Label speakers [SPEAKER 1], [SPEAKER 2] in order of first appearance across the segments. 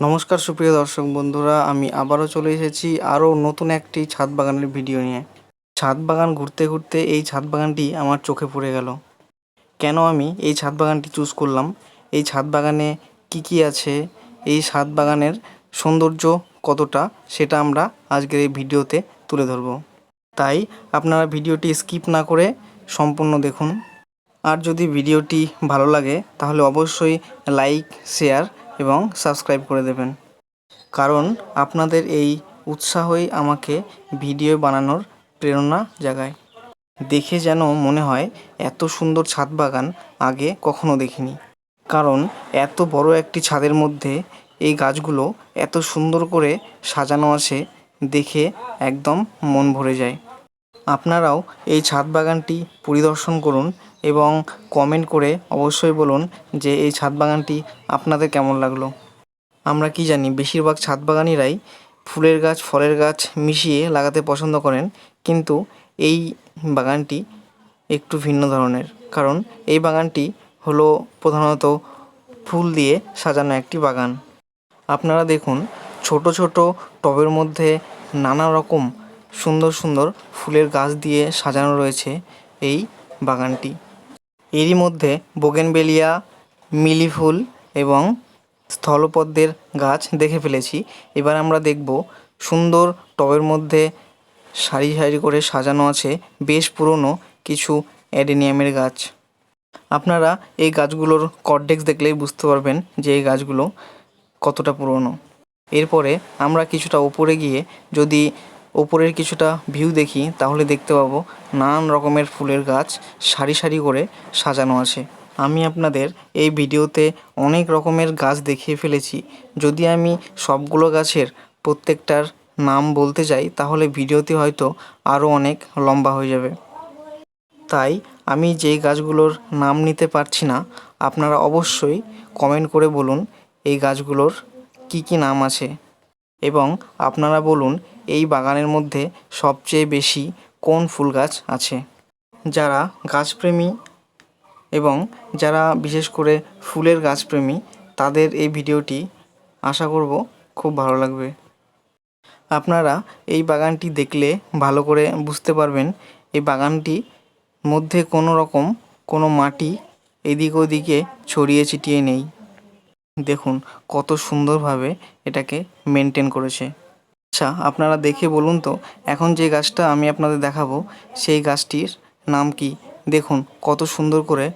[SPEAKER 1] নমস্কার, সুপ্রিয় দর্শক বন্ধুরা, আমি আবারও চলে এসেছি আরও নতুন একটি ছাদ বাগানের ভিডিও নিয়ে। ছাদ বাগান ঘুরতে ঘুরতে এই ছাদ বাগানটি আমার চোখে পড়ে গেল। কেন আমি এই ছাদ বাগানটি চুজ করলাম? এই ছাদ বাগানে কী কী আছে? এই ছাদ বাগানের সৌন্দর্য কতটা? সেটা আমরা আজকের এই ভিডিওতে তুলে ধরব। তাই আপনারা ভিডিওটি স্কিপ না করে সম্পূর্ণ দেখুন। আর যদি ভিডিওটি ভালো লাগে, তাহলে অবশ্যই লাইক, শেয়ার এবং সাবস্ক্রাইব করে দেবেন। কারণ আপনাদের এই উৎসাহই আমাকে ভিডিও বানানোর প্রেরণা জাগায়। দেখে যেন মনে হয় এত সুন্দর ছাদ বাগান আগে কখনো দেখিনি। কারণ এত বড় একটি ছাদের মধ্যে এই গাছগুলো এত সুন্দর করে সাজানো আছে দেখে একদম মন ভরে যায়। আপনারাও এই ছাদ বাগানটি পরিদর্শন করুন এবং কমেন্ট করে অবশ্যই বলুন যে এই ছাদ বাগানটি আপনাদের কেমন লাগল। আমরা কি জানি, বেশিরভাগ ছাদ বাগানিরাই ফুলের গাছ, ফলের গাছ মিশিয়ে লাগাতে পছন্দ করেন, কিন্তু এই বাগানটি একটু ভিন্ন ধরনের। কারণ এই বাগানটি হলো প্রধানত ফুল দিয়ে সাজানো একটি বাগান। আপনারা দেখুন, ছোট ছোট টবের মধ্যে নানা রকম সুন্দর সুন্দর ফুলের গাছ দিয়ে সাজানো রয়েছে এই বাগানটি। এরই মধ্যে বোগেনবেলিয়া মিলি ফুল এবং স্থলপদ্মের গাছ দেখে ফেলেছি। এবার আমরা দেখব সুন্দর টবের মধ্যে সারি সারি করে সাজানো আছে বেশ পুরনো কিছু অ্যাডেনিয়ামের গাছ। আপনারা এই গাছগুলোর কর্ডেক্স দেখলেই বুঝতে পারবেন যে এই গাছগুলো কতটা পুরনো। এরপরে আমরা কিছুটা ওপরে গিয়ে যদি ওপরের কিছুটা ভিউ দেখি, তাহলে দেখতে পাবো নানান রকমের ফুলের গাছ সারি সারি করে সাজানো আছে। আমি আপনাদের এই ভিডিওতে অনেক রকমের গাছ দেখিয়ে ফেলেছি। যদি আমি সবগুলো গাছের প্রত্যেকটার নাম বলতে যাই, তাহলে ভিডিওটি হয়তো আরও অনেক লম্বা হয়ে যাবে। তাই আমি যেই গাছগুলোর নাম নিতে পারছি না, আপনারা অবশ্যই কমেন্ট করে বলুন এই গাছগুলোর কী কী নাম আছে। এবং আপনারা বলুন এই বাগানের মধ্যে সবচেয়ে বেশি কোন ফুল গাছ আছে? যারা গাছপ্রেমী এবং যারা বিশেষ করে ফুলের গাছপ্রেমী, তাদের এই ভিডিওটি আশা করব খুব ভালো লাগবে। আপনারা এই বাগানটি দেখলে ভালো করে বুঝতে পারবেন, এই বাগানটি মধ্যে কোনো রকম কোনো মাটি এদিক ওদিকে ছড়িয়ে ছিটিয়ে নেই। দেখুন কত সুন্দরভাবে এটাকে মেনটেন করেছে। আচ্ছা আপনারা দেখে বলুন তো, এখন যে গাছটা আমি আপনাদের দেখাবো, সেই গাছটির নাম কি? দেখুন, কত সুন্দর করে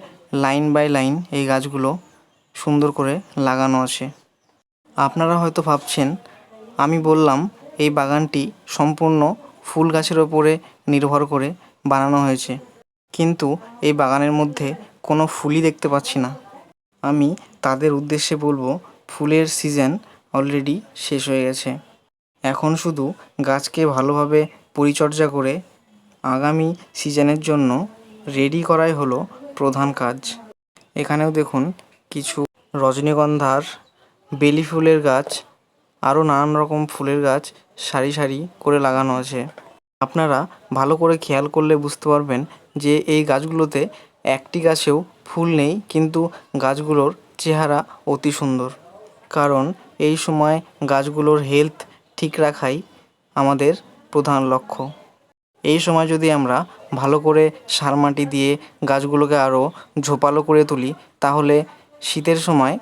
[SPEAKER 1] লাইন বাই লাইন এই গাছগুলো সুন্দর করে লাগানো আছে। আপনারা হয়তো ভাবছেন, আমি বললাম, এই বাগানটি সম্পূর্ণ ফুল গাছের ওপরে নির্ভর করে বানানো হয়েছে। কিন্তু এই বাগানের মধ্যে কোনো ফুলই দেখতে পাচ্ছি না। আমি তাদের উদ্দেশ্যে বলব, ফুলের সিজন অলরেডি শেষ হয়ে গেছে। এখন শুধু গাছকে ভালোভাবে পরিচর্যা করে আগামী সিজনের জন্য রেডি করাই হলো প্রধান কাজ। এখানেও দেখুন কিছু রজনীগন্ধার বেলি ফুলের গাছ, আরও নানান রকম ফুলের গাছ সারি সারি করে লাগানো আছে। আপনারা ভালো করে খেয়াল করলে বুঝতে পারবেন যে এই গাছগুলোতে একটি গাছেও ফুল নেই, কিন্তু গাছগুলোর চেহারা অতি সুন্দর। কারণ এই সময় গাছগুলোর হেলথ ঠিক রাখাই আমাদের প্রধান লক্ষ্য। এই সময় যদি আমরা ভালো করে সার মাটি দিয়ে গাছগুলোকে আরও ঝোপালো করে তুলি, তাহলে শীতের সময়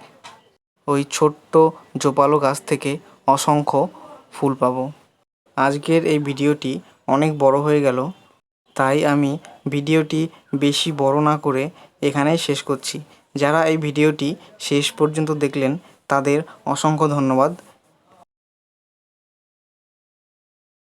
[SPEAKER 1] ওই ছোট্ট ঝোপালো গাছ থেকে অসংখ্য ফুল পাব। আজকের এই ভিডিওটি অনেক বড় হয়ে গেল, তাই আমি ভিডিওটি বেশি বড় না করে এখানেই শেষ করছি। যারা এই ভিডিওটি শেষ পর্যন্ত দেখলেন, তাদের অসংখ্য ধন্যবাদ।